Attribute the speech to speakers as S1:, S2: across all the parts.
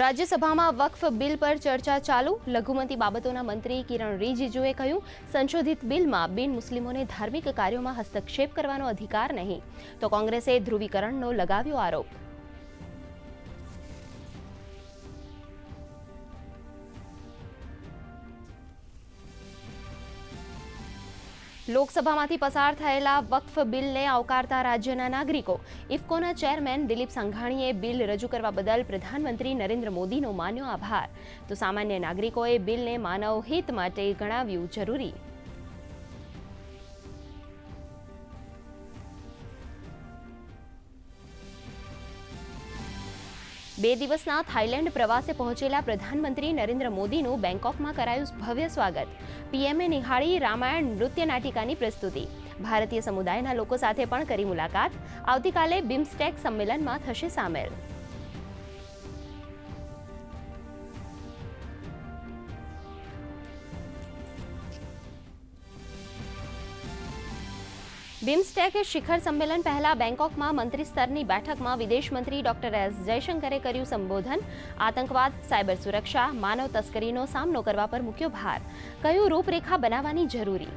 S1: રાજ્યસભામાં વક્ફ બિલ પર ચર્ચા ચાલુ. લઘુમતી બાબતોના મંત્રી કિરણ રિજિજુએ કહ્યું, સંશોધિત બિલમાં બિન મુસ્લિમોને ધાર્મિક કાર્યોમાં હસ્તક્ષેપ કરવાનો અધિકાર નહીં. તો કોંગ્રેસે ધ્રુવીકરણનો લગાવ્યો આરોપ. લોકસભામાંથી પસાર થયેલા વક્ફ બિલને આવકારતા રાજ્યના નાગરિકો. ઇફકોના ચેરમેન દિલીપ સંઘાણીએ બિલ રજૂ કરવા બદલ પ્રધાનમંત્રી નરેન્દ્ર મોદીનો માન્યો આભાર. તો સામાન્ય નાગરિકોએ બિલને માનવ હિત માટે ગણાવ્યું જરૂરી. બે દિવસના થાઇલેન્ડ પ્રવાસે પહોંચેલા પ્રધાનમંત્રી નરેન્દ્ર મોદીનું બેંકોકમાં કરાયું ભવ્ય સ્વાગત. પીએમએ નિહાળી રામાયણ નૃત્ય નાટિકાની પ્રસ્તુતિ. ભારતીય સમુદાયના લોકો સાથે પણ કરી મુલાકાત. આવતીકાલે બિમ્સ્ટેક સંમેલનમાં થશે સામેલ. બિમ્સ્ટેક શિખર સંમેલન પહેલા બેંકોકમાં મંત્રી સ્તરની બેઠકમાં વિદેશ મંત્રી ડોક્ટર એસ જયશંકરે કર્યું સંબોધન. આતંકવાદ, સાયબર સુરક્ષા, માનવ તસ્કરીનો સામનો કરવા પર મૂક્યો ભાર. કયું રૂપરેખા બનાવવાની જરૂરી?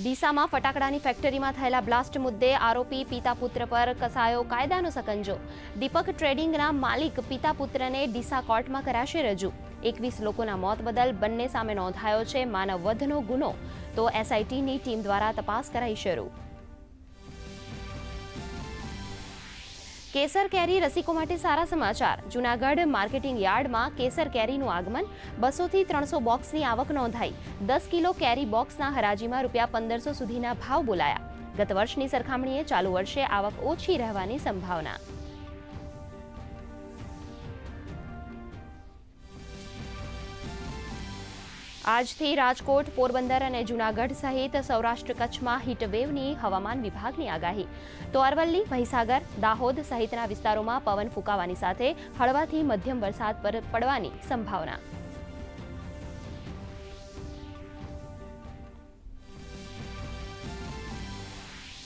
S1: ડીસામાં ફટાકડાની ફેક્ટરીમાં થયેલા બ્લાસ્ટ મુદ્દે આરોપી પિતા પુત્ર પર કસાયો કાયદાનો સકંજો. દીપક ટ્રેડિંગના માલિક પિતા પુત્રને ડીસા કોર્ટમાં કરાશે રજૂ. એકવીસ લોકોના મોત બદલ બંને સામે નોંધાયો છે માનવ વધનો ગુનો. તો એસઆઈટીની ટીમ દ્વારા તપાસ કરાઈ શરૂ. કેસર કેરી રસિકો માટે સારા સમાચાર. જૂનાગઢ માર્કેટિંગ યાર્ડમાં કેસર કેરીનું આગમન. બસોથી ત્રણસો બોક્સની આવક નોંધાઈ. દસ કિલો કેરી બોક્સના હરાજીમાં રૂપિયા પંદરસો સુધીના ભાવ બોલાયા. ગત વર્ષની સરખામણીએ ચાલુ વર્ષે આવક ઓછી રહેવાની સંભાવના. આજથી રાજકોટ, પોરબંદર અને જૂનાગઢ સહિત સૌરાષ્ટ્ર કચ્છમાં હીટવેવની હવામાન વિભાગની આગાહી. તો અરવલ્લી મહીસાગર, દાહોદ સહિતના વિસ્તારોમાં પવન ફૂંકાવાની સાથે હળવાથી મધ્યમ વરસાદ પર પડવાની સંભાવના.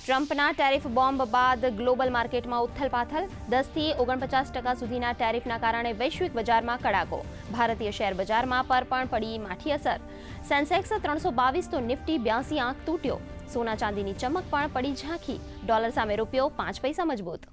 S1: ટ્રમ્પના ટેરિફ બોમ્બ બાદ ગ્લોબલ માર્કેટમાં ઉથલપાથલ. દસથી ઓગણપચાસ ટકા સુધીના ટેરિફના કારણે વૈશ્વિક બજારમાં કડાકો. ભારતીય શેર બજારમાં પર પણ પડી માઠી અસર. સેન્સેક્સ ત્રણસો બાવીસ તો નિફ્ટી બ્યાસી આંક તૂટ્યો. સોના ચાંદીની ચમક પણ પડી ઝાંખી. ડોલર સામે રૂપિયો પાંચ પૈસા મજબૂત.